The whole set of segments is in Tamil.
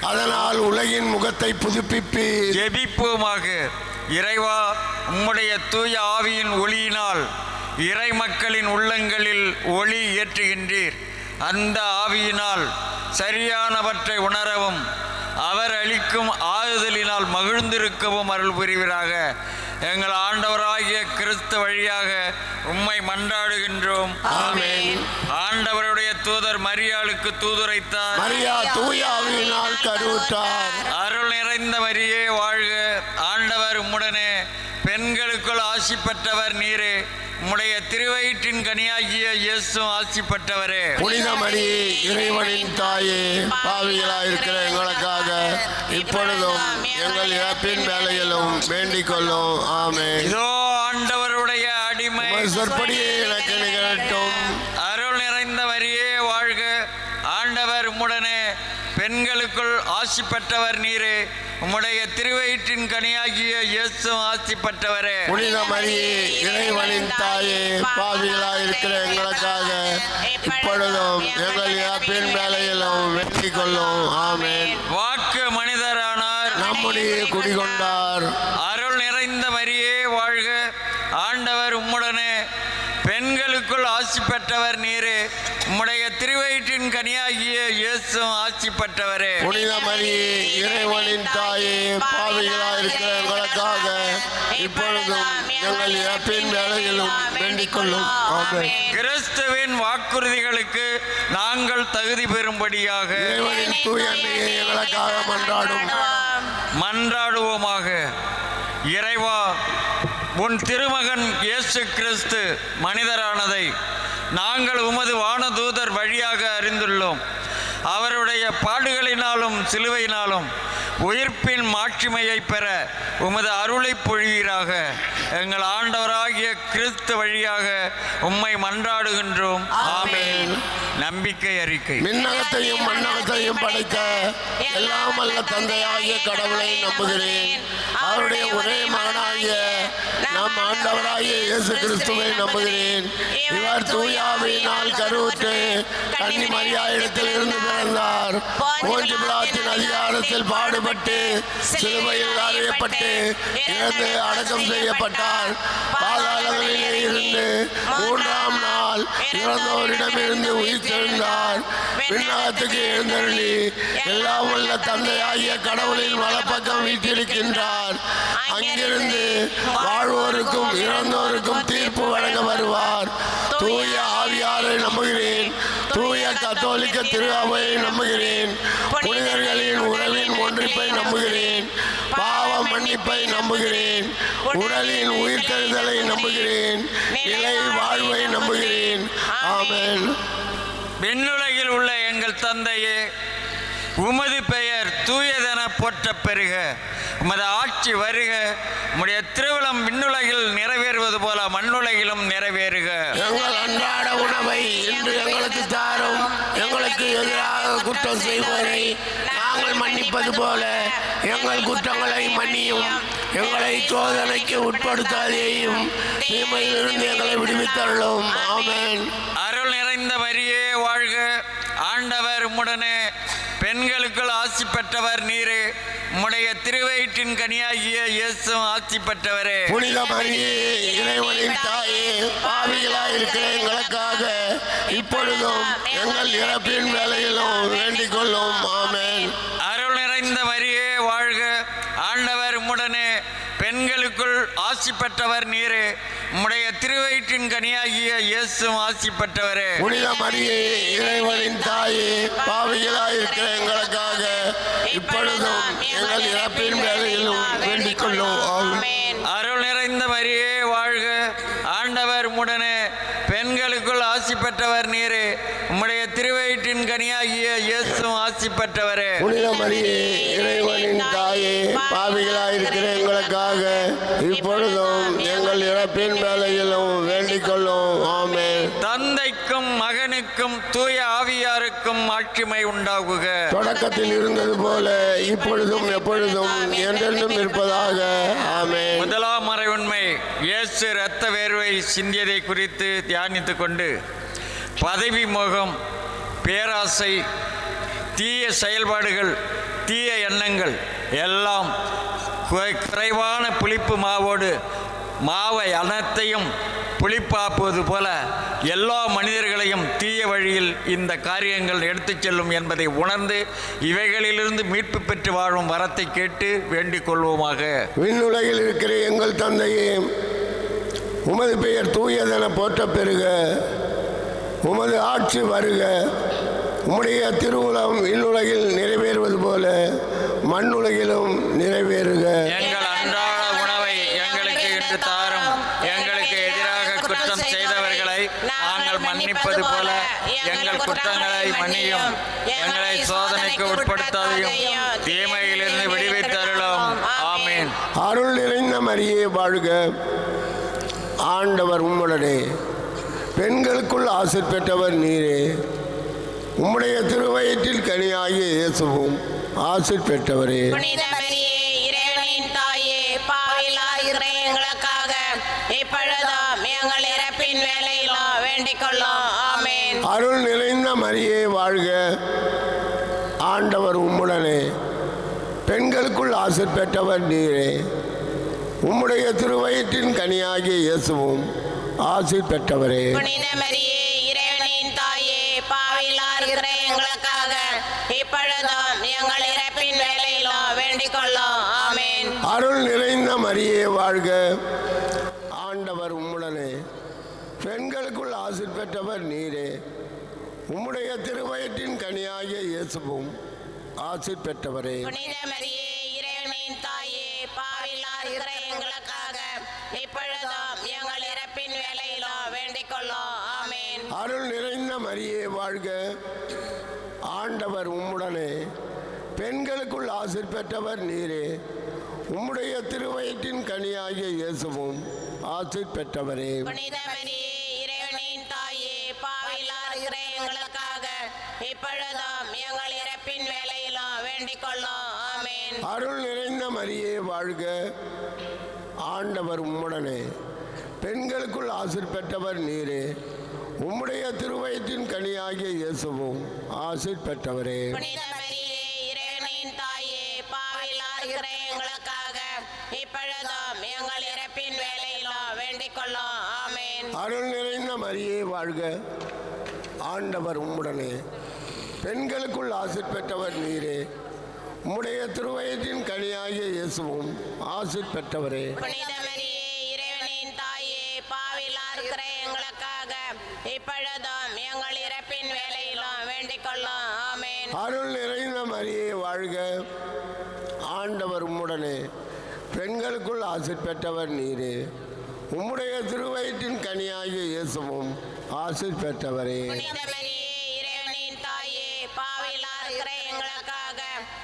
அதனால் உலகின் முகத்தை புதுப்பிப்பு ஜெபிப்போமாக. இறைவா உம்முடைய தூய ஆவியின் ஒளியினால் இறை மக்களின் உள்ளங்களில் ஒளி ஏற்றுகின்றீர். அந்த ஆவியினால் சரியானவற்றை உணரவும் அவர் அளிக்கும் ஆறுதலினால் மகிழ்ந்திருக்கவும் அருள் புரிவீராக. எங்கள் ஆண்டவராகிய கிறிஸ்து வழியாக உம்மை மன்றாடுகின்றோம். ஆண்டவருடைய தூதர் மரியாளுக்கு தூதுரைத்தார். மரியா தூய ஆவியினால் கருவுற்றார் அருள் நிறைந்த மரியே வாழ்க. ஆண்டவர் உம்முடனே பெண்களுக்குள் ஆசி பெற்றவர் நீரே. உம்முடைய திருவயிற்றின் கனியாகிய இயேசு ஆசி பெற்றவரே. புனித மரியே இறைவனின் தாயே பாவிகளாயிருக்கிற எங்களுக்காக இப்பொழுதும் எங்கள் இறப்பின் வேலையிலும் வேண்டிக் கொள்ளும் ஆமென். இதோ ஆண்டவருடைய அடிமை. சொற்படியே ஆசி பெற்றவர் நீரே. உம்முடைய திருவயிற்றின் கனியாகிய இயேசு ஆசி பெற்றவரே. புனித மரியே இறைவனின் தாயே பாவிகளாயிருக்கிற எங்களுக்காக இப்பொழுதும் எங்கள் இறப்பின் வேலையிலும் வேண்டிக் கொள்ளும். ஆமென். வாக்கு மனிதரானார். நம்முடைய குடிகொண்டார் அருள் நிறைந்த மரியே வாழ்க ஆண்டவர் உம்முடனே பெண்களுக்குள் ஆசி பெற்றவர் நீரே. உம்முடைய திருவயிற்றின் கனியாகிய இயேசு ஆசி பெற்றவரே. புனித மரியே இறைவனின் தாயே எங்களுக்காக இப்பொழுதும் எங்கள் இறப்பின் வேலையிலும் வேண்டிக் கொள்ளும். கிறிஸ்துவின் வாக்குறுதிகளுக்கு நாங்கள் தகுதி பெறும்படியாக இறைவனின் தூய அன்னையை எங்களுக்காக மன்றாடும். மன்றாடுவோமாக. இறைவா உன் திருமகன் இயேசு கிறிஸ்து மனிதரானதை நாங்கள் உமது வானதூதர் வழியாக அறிந்துள்ளோம். அவருடைய பாடுகளினாலும் சிலுவையினாலும் உயிர்ப்பின் மாட்சிமையை பெற உமது அருளை பொழிவீராக. எங்கள் ஆண்டவராகிய கிறிஸ்து வழியாக உம்மை மன்றாடுகின்றோம். ஆமென். நம்பிக்கை அறிக்கை. மின்னகத்தையும் மண்ணகத்தையும் படைத்த எல்லாம் அல்ல தந்தையாகிய கடவுளை நம்புகிறேன். அவருடைய ஒரே மகனாகிய நம் ஆண்டவராகிய இயேசு கிறிஸ்துவை நம்புகிறேன். இவர் தூயாவினால் கருவுற்று கன்னி மரியா இடத்தில் இருந்து பிறந்தார். பிளாத்தின் அதிகாரத்தில் பாடுபட்டு சிலுவையில் அறையப்பட்டு இறந்து அடக்கம் செய்யப்பட்டார். பாதாளங்களிலே இருந்து மூன்றாம் நாள் இறந்தோரிடமிருந்து உயிர் தெழுந்தார் விண்ணகத்துக்கு எழுந்தருளி எல்லாம் உள்ள தந்தையாகிய கடவுளின் வலப்பக்கம் வீட்டிருக்கின்றார் அங்கிருந்து வாழ்வோருக்கும் இறந்தோருக்கும் தீர்ப்பு வழங்க வருவார். தூய ஆவியாரை நம்புகிறேன். தூய கத்தோலிக்க திரு அவையை நம்புகிறேன். புனிதர்களின் உறவின் ஒன்றிப்பை நம்புகிறேன். பாவ மன்னிப்பை நம்புகிறேன். உடலின் உயிர்த்தெழுதலை நம்புகிறேன். நிலை வாழ்வை நம்புகிறேன். ஆமென். விண்ணுலகில் உள்ள எங்கள் தந்தையே உமது பெயர் தூயதென போற்ற பெருக உமது ஆட்சி வருக. உம்முடைய திருவிழம் விண்ணுலகில் நிறைவேறுவது போல மண்ணுலகிலும் நிறைவேறுக. எங்கள் அன்றாட உணவை இன்று எங்களுக்கு எதிராக குற்றம் செய்வோரை நாங்கள் மன்னிப்பது போல எங்கள் குற்றங்களை மன்னியும் எங்களை சோதனைக்கு உட்படுத்தாதேயும் தீமையிலிருந்து எங்களை விடுவித்தள்ளும் ஆமென். அருள் நிறைந்த மரியே வாழ்க. ஆண்டவர் உம்முடனே பெண்களுக்குள் ஆசி பெற்றவர் நீரே. உம்முடைய திருவயிற்றின் கனியாகிய இயேசு ஆசி பெற்றவரே. புனித மரியே இறைவனின் தாயே பாவிகளாய் இருக்கிற எங்களுக்காக இப்பொழுதும் எங்கள் இறப்பின் வேலையிலும் வேண்டிக் கொள்ளும் ஆமென். அருள் நிறைந்த மரியே வாழ்க. ஆண்டவர் உம்முடனே பெண்களுக்குள் ஆசி பெற்றவர் நீரே. உம்முடைய திருவயிற்றின் கனியாகிய இயேசு ஆசி பெற்றவரே. புனித மரியே இறைவனின் தாயே பாவிகளாய் இருக்கிற எங்களுக்காக இப்பொழுதும் எங்கள் இறப்பின் வேலையிலும் வேண்டிக் கொள்ளும் ஆமென். அருள் நிறைந்த மரியே வாழ்க. ஆண்டவர் உம்முடனே பெண்களுக்குள் ஆசி பெற்றவர் நீரே. கனியாகிய இயேசு ஆசி பெற்றவரே. புனித மரியே இறைவனின் தாயே பாவிகளாய் இருக்கிற எங்களுக்காக. இப்பொழுதும் எங்கள் இறப்பின் வேலையிலும் வேண்டிக் கொள்ளும் ஆமென். தந்தைக்கும் மகனுக்கும் தூய ஆவியாருக்கும் ஆட்சிமை உண்டாகுக. தொடக்கத்தில் இருந்தது போல இப்பொழுதும் எப்பொழுதும் என்றென்றும் இருப்பதாக. ஆமென். முதலாம் மறைவுண்மை இயேசு இரத்த வேர்வை சிந்தியதை குறித்து தியானித்துக் கொண்டு பதவி மோகம் பேராசை தீய செயல்பாடுகள் தீய எண்ணங்கள் எல்லாம் குறை- குறைவான புளிப்பு மாவோடு மாவை அனைத்தையும் புளிப்பாப்புவது போல எல்லா மனிதர்களையும் தீய வழியில் இந்த காரியங்கள் எடுத்துச் செல்லும் என்பதை உணர்ந்து இவைகளிலிருந்து மீட்பு பெற்று வாழும் வரத்தை கேட்டு வேண்டிக் கொள்வோமாக. விண்ணுலகில் இருக்கிற எங்கள் தந்தையே உமது பெயர் தூயதென போற்ற பெறுக. உமது ஆட்சி வருக. உம்முடைய திருவுளம் விண்ணுலகில் நிறைவேறுவது போல மண்ணுலகிலும் நிறைவேறுக. எங்கள் அன்றாட உணவை எங்களுக்கு இன்று தாரும். எங்களுக்கு எதிராக குற்றம் செய்தவர்களை நாங்கள் மன்னிப்பது போல எங்கள் குற்றங்களை மன்னியும். எங்களை சோதனைக்கு உட்படுத்தாதையும் தீமையிலிருந்து விடுவித்தருளும். ஆமீன். அருள் நிறைந்த மரியே வாழ்க. ஆண்டவர் உம்முடனே. பெண்களுக்குள் ஆசை பெற்றவர் நீரே. உம்முடைய திருவயிற்றில் கனியாகிய இயேசுவும் ஆசை பெற்றவரே. அருள் நிறைந்த மரியே வாழ்க. ஆண்டவர் உம்முடனே. பெண்களுக்குள் ஆசை பெற்றவர் நீரே. உம்முடைய திருவயிற்றின் கனியாகிய இயேசுவும் ஆசை பெற்றவரே. எங்களுக்காக இப்பொழுதும் எங்கள் இறப்பின் வேலையிலும் வேண்டிக் கொள்ளும் ஆமேன். அருள் நிறைந்த மரியே வாழ்க. ஆண்டவர் உம்முடனே. பெண்களுக்குள் ஆசை பெற்றவர் நீரே. உம்முடைய திருவயிற்றின் கனியாகிய இயேசுவும் ஆசை பெற்றவரே. புனித மரியே இறைவனின் தாயே பாவிலாகிற எங்களுக்காக இப்பொழுதும் எங்கள் இறப்பின் வேலையிலும் வேண்டிக் கொள்ளும் ஆமேன். அருள் நிறைந்த மரியே வாழ்க. ஆண்டவர் உம்முடனே. பெண்களுக்குள் ஆசை பெற்றவர் நீரே. உம்முடைய திருவயிற்றின் கனியாகிய இயேசுவும் ஆசை பெற்றவரே. அருள் நிறைந்த மரியே வாழ்க. ஆண்டவர் உம்முடனே. பெண்களுக்குள் ஆசை பெற்றவர் நீரே. உம்முடைய திருவயிற்றின் கனியாகிய இயேசுவும் ஆசை பெற்றவரே. அருள் நிறைந்த மரியே வாழ்க. ஆண்டவர் உம்முடனே. பெண்களுக்குள் ஆசை பெற்றவர் நீரே. உம்முடைய திருவயத்தின் கனியாகிய இயேசுவும் ஆசை பெற்றவரே. வாழ்க. ஆண்டவர் உம்முடனே. பெண்களுக்குள் ஆசை பெற்றவர் நீரே. உம்முடைய திருவயிற்றின் கனியாகிய இயேசுவும் ஆசை பெற்றவரே.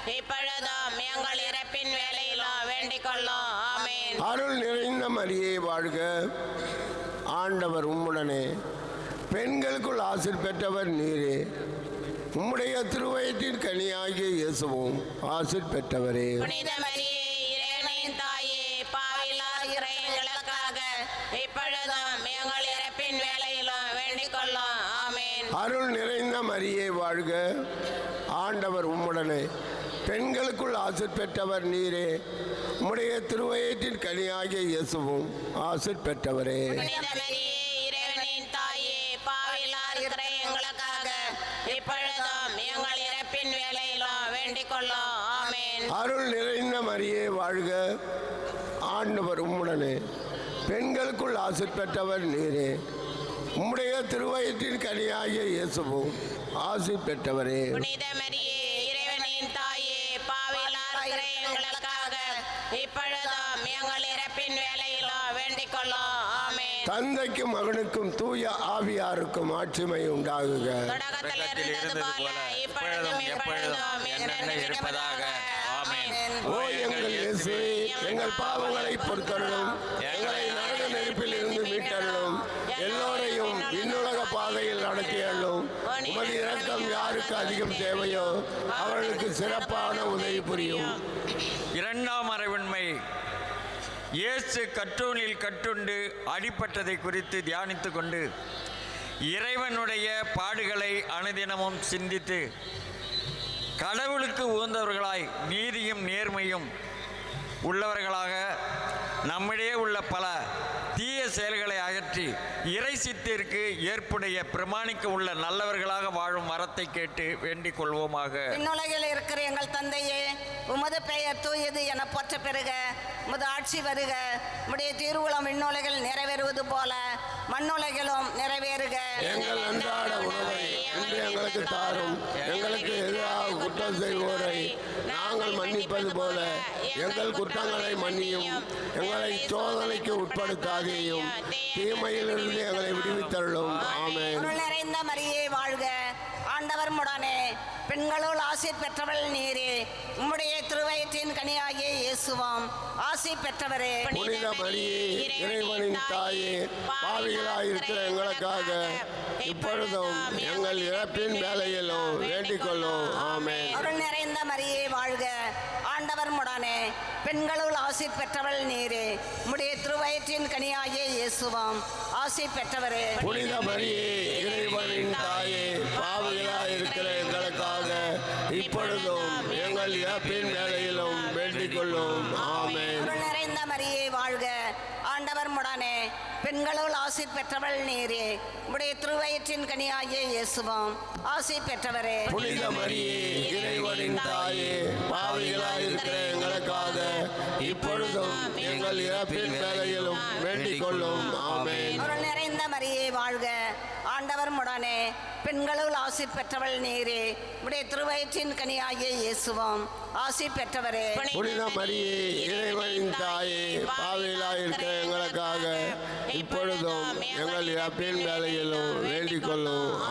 இப்பொழுதும் எங்கள் இறப்பின் வேலையிலும் வேண்டிக் கொள்ளும். அருள் நிறைந்த மரியே வாழ்க. ஆண்டவர் உம்முடனே. பெண்களுக்குள் ஆசை பெற்றவர் நீரே. உம்முடைய திருவயிற்றின் கனியாகிய இயேசுவும் ஆசை பெற்றவரே. அருள் நிறைந்த மரியே வாழ்க. ஆண்டவர் உம்முடனே. பெண்களுக்குள் ஆசை பெற்றவர் நீரே. உம்முடைய திருவயிற்றின் கனியாகிய இயேசுவும் ஆசை பெற்றவரே. பாவிலாகிற எங்களுக்காக இப்பொழுதும் எங்கள் இறப்பின் வேலையிலும் வேண்டிக் கொள்ளும் ஆமேன். அருள் நிறைந்த மரியே வாழ்க. ஆண்டவர் உம்முடனே. பெண்களுக்குள் ஆசை பெற்றவர் நீரே. உம்முடைய திருவயிற்றின் கனியாகிய இயேசுவும் ஆசை பெற்றவரே. புனித மரியே இறைவனின் தாயே பாவிலாகிற எங்களுக்காக இப்பொழுதும் எங்கள் இறப்பின் வேலையிலும் வேண்டிக் கொள்ளும் தந்தைக்கும் மகனுக்கும் தூய ஆவியாருக்கும் ஆட்சிமை உண்டாகுக. ஓ எங்கள் இயேசுவே எங்கள் பாவங்களை பொறுத்தருளும். எங்களை நரக நெருப்பில் இருந்து மீட்டருளும். எல்லோரையும் விண்ணுலக பாதையில் நடத்தியருளும். உமது இரக்கம் யாருக்கு அதிகம் தேவையோ அவர்களுக்கு சிறப்பான உதவி புரியும். இரண்டாம் அறைவுண்மை இயேசு கற்றூனில் கட்டுண்டு அடிப்பட்டதை குறித்து தியானித்து கொண்டு இறைவனுடைய பாடுகளை அனுதினமும் சிந்தித்து கடவுளுக்கு உகந்தவர்களாய் நீதியும் நேர்மையும் உள்ளவர்களாக நம்மிடையே உள்ள பல தீய செயல்களை அகற்றி இறை சித்திற்கு ஏற்புடைய பிரமாணிக்க உள்ள நல்லவர்களாக வாழும் வரத்தை கேட்டு வேண்டிக் கொள்வோமாக. விண்ணுலகில் இருக்கிற எங்கள் தந்தையே உமது பெயர் தூயது என போற்ற பெறுக. உமது ஆட்சி வருக. உம்முடைய திருவுளம் விண்ணுலகில் நிறைவேறுவது போல மண்ணுலகிலும் நிறைவேறுக. எங்கள் அன்றாட உணவை இன்று எங்களுக்கு தாரும். எங்களுக்கு எதிராக குற்றம் செய்வோரை மன்னிப்பது போல எங்கள் குற்றங்களை மன்னியும் எங்களை சோதனைக்கு உட்படுத்தாதேயும் தீமையிலிருந்து எங்களை விடுவித்தள்ளும் நிறைந்த மரியே வாழ்க. ஆண்டவர் முடனே பெண்களுள் ஆசி பெற்றவள் நீரே. உம்முடைய திருவயிற்றின் கனியாகிய இயேசுவாம். ஆசி பெற்றவரே. புனித மரியே இறைவனின் தாயே பாவிகளாயிருக்கிற எங்களுக்காக இப்பொழுதும் எங்கள் இறப்பின் வேலையிலும் வேண்டிக் கொள்ளும் ஆமென். அருள் நிறைந்த மரியே வாழ்க. ஆண்டவர் பெண்களுள் ஆசி பெற்றவள் நீரே. உடைய திருவயிற்றின் கனியாகிய இயேசுவாம். ஆசி பெற்றவரே. புனித மரியே இறைவனின் தாயே பாவிகளாயிருக்கிற எங்களுக்காக இப்பொழுதும் எங்கள் இறப்பின் வேலையிலும் வேண்டிக் கொள்ளும். பெண்களுள் ஆசி பெற்றவள் நீரே. உடைய திருவயிற்றின் கனியாகிய இயேசுவாம். ஆசி பெற்றவரே. புனித மரியே இறைவனின் தாயே பாவிகளாயிருக்கிற எங்களுக்காக இப்பொழுதும் எங்கள் இறப்பின் வேலையிலும் வேண்டிக் கொள்ளும் ஆமென். அருள் நிறைந்த மரியே வாழ்க. ஆண்டவர் முடனே பெண்களுள் ஆசி பெற்றவள் நீரே. உடைய திருவயிற்றின் கனியாகிய இயேசுவாம். ஆசி பெற்றவரே. புனித மரியே இறைவனின் தாயே பாவிகளாயிருக்கிற எங்களுக்காக இப்பொழுதும் எங்கள் இறப்பின் வேலையிலும் வேண்டிக் கொள்ளும்.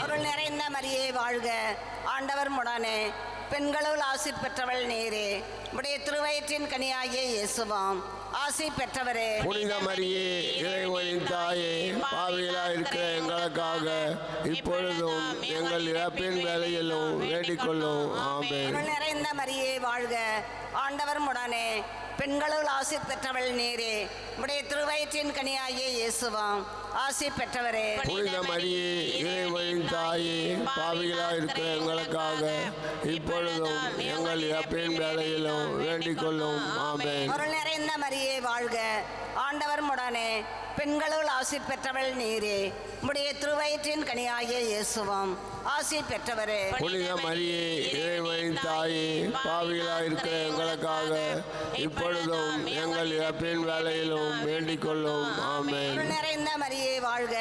அருள் நிறைந்த மரியே வாழ்க. ஆண்டவர் முடனே. பெண்களுள் ஆசி பெற்றவள் நீரே. உடைய திருவயிற்றின் கனியாகிய இயேசுவாம். ஆசி பெற்றவரே. புனித மரியே இறைவனின் தாயே பாவிகளாயிருக்கிற எங்களுக்காக இப்பொழுதும் எங்கள் இறப்பின் வேலையிலும் வேண்டிக் கொள்ளும் ஆமென். அருள் நிறைந்த மரியே வாழ்க. ஆண்டவர் முடனே பெண்களுள் ஆசி பெற்றவள் நீரே. உடைய திருவயிற்றின் கனியாகிய இயேசுவாம். ஆசி பெற்றவரே. புனித மரியே இறைவனின் தாயே பாவிகளாயிருக்கிற எங்களுக்காக இப்பொழுதும் எங்கள் இறப்பின் வேலையிலும் வேண்டிக் கொள்ளும். ஆமென். அருள் நிறைந்த மரியே வாழ்க. ஆண்டவர் முடனே பெண்களுள் ஆசி பெற்றவள் நீரே. உடைய திருவயிற்றின் கனியாகிய இயேசுவாம் ஆசி பெற்றவரே. புனித மரியே இறைவனின் தாயே பாவிகளாயிருக்கிற எங்களுக்காக இப்பொழுதும் எங்கள் இறப்பின் வேலையிலும் வேண்டிக் கொள்ளும் ஆமென். அருள் நிறைந்த மரியே வாழ்க.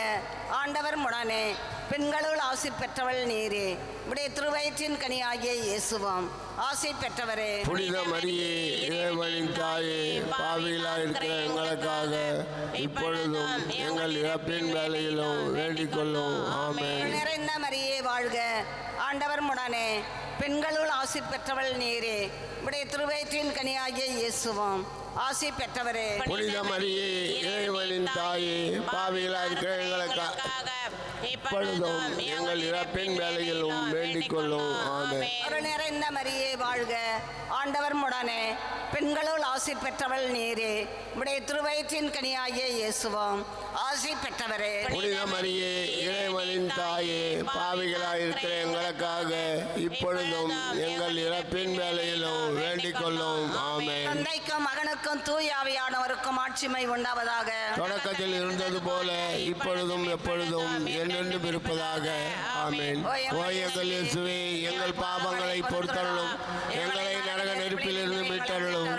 ஆண்டவர் முடனே பெண்களுள் ஆசி பெற்றவள் நீரே. உடைய திருவயிற்றின் கனியாகிய இயேசுவாம் ஆசி பெற்றவரே. புனித மரியே இறைவனின் தாயே பாவிகளாயிருக்கிற எங்களுக்காக இப்பொழுதும் எங்கள் இறப்பின் வேலையிலும் வேண்டிக் கொள்ளும் நிறைந்த மரியே வாழ்க. ஆண்டவர் முடனே. பெண்களுள் ஆசி பெற்றவள் நீரே. உடைய திருவயிற்றின் கனியாகிய இயேசுவாம் ஆசி பெற்றவரே. புனித மரியே இறைவனின் தாயே பாவிகளாயிருக்கிற எங்களுக்காக இப்பொழுதும் எங்கள் இறப்பின் வேலையிலும் வேண்டிக் கொள்ளும் அருள் நிறைந்த மரியே வாழ்க. ஆண்டவர் முடனே பெண்களுள் ஆசி பெற்றவள் நீரே. உடைய திருவயிற்றின் கனியாகிய இயேசுவாம். ஆசி பெற்றவரே. புனித மரியே இறைவனின் தாயே பாவிகளாயிருக்கிற எங்களுக்காக இப்பொழுதும் எங்கள் இறப்பின் வேலையிலும் வேண்டிக் கொள்ளும் ஆமென். தந்தைக்கும் மகனுக்கும் தூயாவியானவருக்கும் ஆட்சிமை உண்டாவதாக. தொடக்கத்தில் இருந்தது போல இப்பொழுதும் எப்பொழுதும் என்றென்றும் இருப்பதாக. ஆமென். ஓ எங்கள் இயேசுவே எங்கள் பாவங்களை பொறுத்தருளும். இருந்து மீட்டருளும்.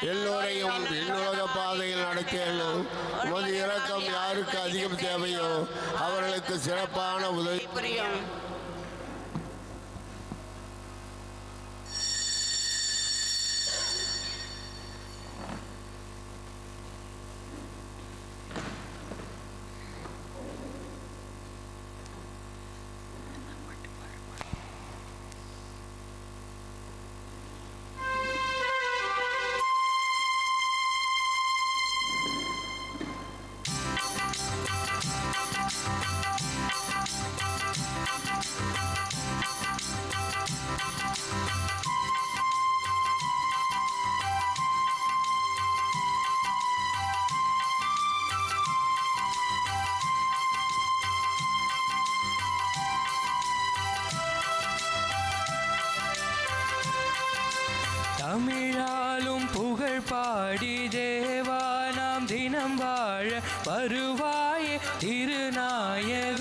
எல்லோரையும் விண்ணுலக பாதையில் நடத்தியருளும் உமது இரக்கம் யாருக்கு அதிகம் தேவையோ அவர்களுக்கு சிறப்பான உதவி புரியும். தினம் வாழ வருவாயே திருநாயகா.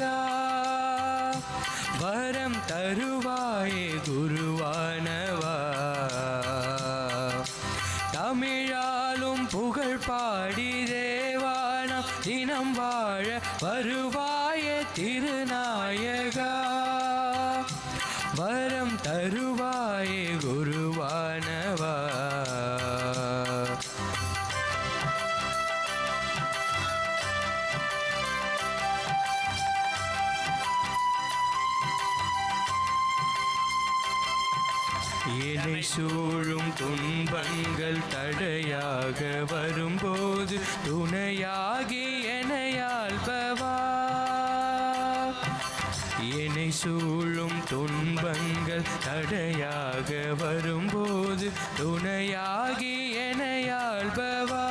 துன்பங்கள் தடையாக வரும்போது துணையாகி எனையாள்பவா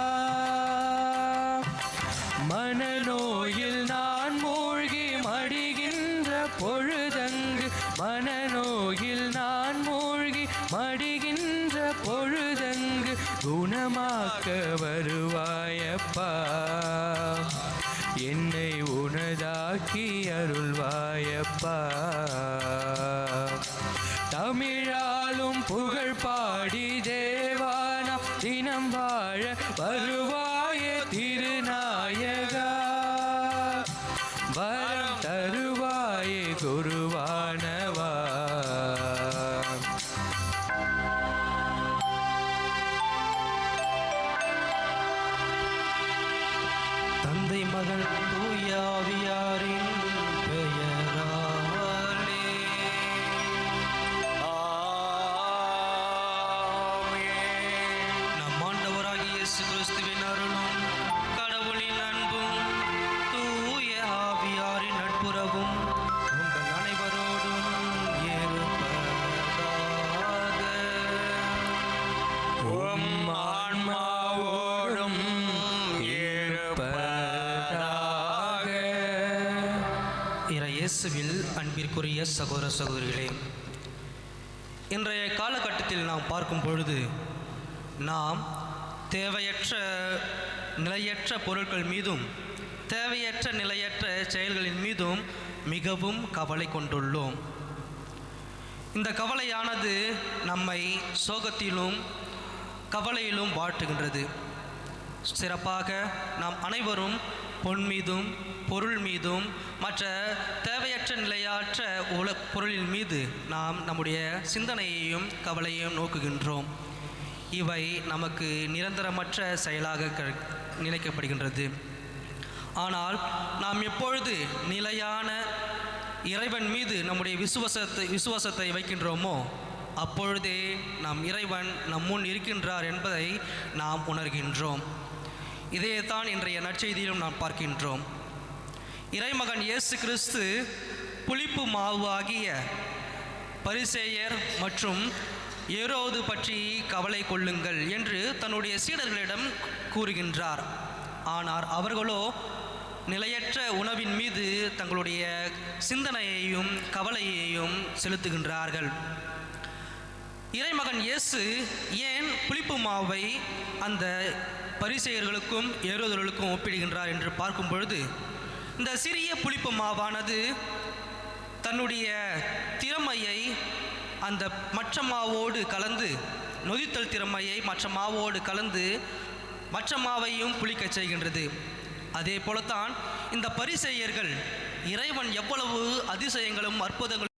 சகோதர சகோதரிகளே இன்றைய காலகட்டத்தில் நாம் பார்க்கும் பொழுது நாம் தேவையற்ற நிலையற்ற பொருட்கள் மீதும் தேவையற்ற நிலையற்ற செயல்களின் மீதும் மிகவும் கவலை கொண்டுள்ளோம். இந்த கவலையானது நம்மை சோகத்திலும் கவலையிலும் வாட்டுகின்றது சிறப்பாக நாம் அனைவரும் பொன் மீதும் பொருள் மீதும் மற்ற தேவையற்ற நிலையற்ற உல பொருளின் மீது நாம் நம்முடைய சிந்தனையையும் கவலையையும் நோக்குகின்றோம். இவை நமக்கு நிரந்தரமற்ற செயலாக க- நினைக்கப்படுகின்றது ஆனால் நாம் எப்பொழுது நிலையான இறைவன் மீது நம்முடைய விசுவாசத்தை விசுவாசத்தை வைக்கின்றோமோ அப்பொழுதே நாம் இறைவன் நம் முன் இருக்கின்றார் என்பதை நாம் உணர்கின்றோம். இதைத்தான் இன்றைய நற்செய்தியிலும் நாம் பார்க்கின்றோம். இறைமகன் இயேசு கிறிஸ்து புளிப்பு மாவு ஆகிய பரிசேயர் மற்றும் ஏரோது பற்றி கவலை கொள்ளுங்கள் என்று தன்னுடைய சீடர்களிடம் கூறுகின்றார். ஆனால் அவர்களோ நிலையற்ற உணவின் மீது தங்களுடைய சிந்தனையையும் கவலையையும் செலுத்துகின்றார்கள். இறைமகன் இயேசு ஏன் புளிப்பு மாவை அந்த பரிசெயர்களுக்கும் ஏறுதல்களுக்கும் ஒப்பிடுகின்றார் என்று பார்க்கும் பொழுது இந்த சிறிய புளிப்பு மாவானது தன்னுடைய திறமையை அந்த மற்ற மாவோடு கலந்து நொதித்தல் திறமையை மற்ற மாவோடு கலந்து மற்ற மாவையும் புளிக்கச் செய்கின்றது. அதே போலத்தான் இந்த பரிசெயர்கள் இறைவன் எவ்வளவு அதிசயங்களும் அற்புதங்களும்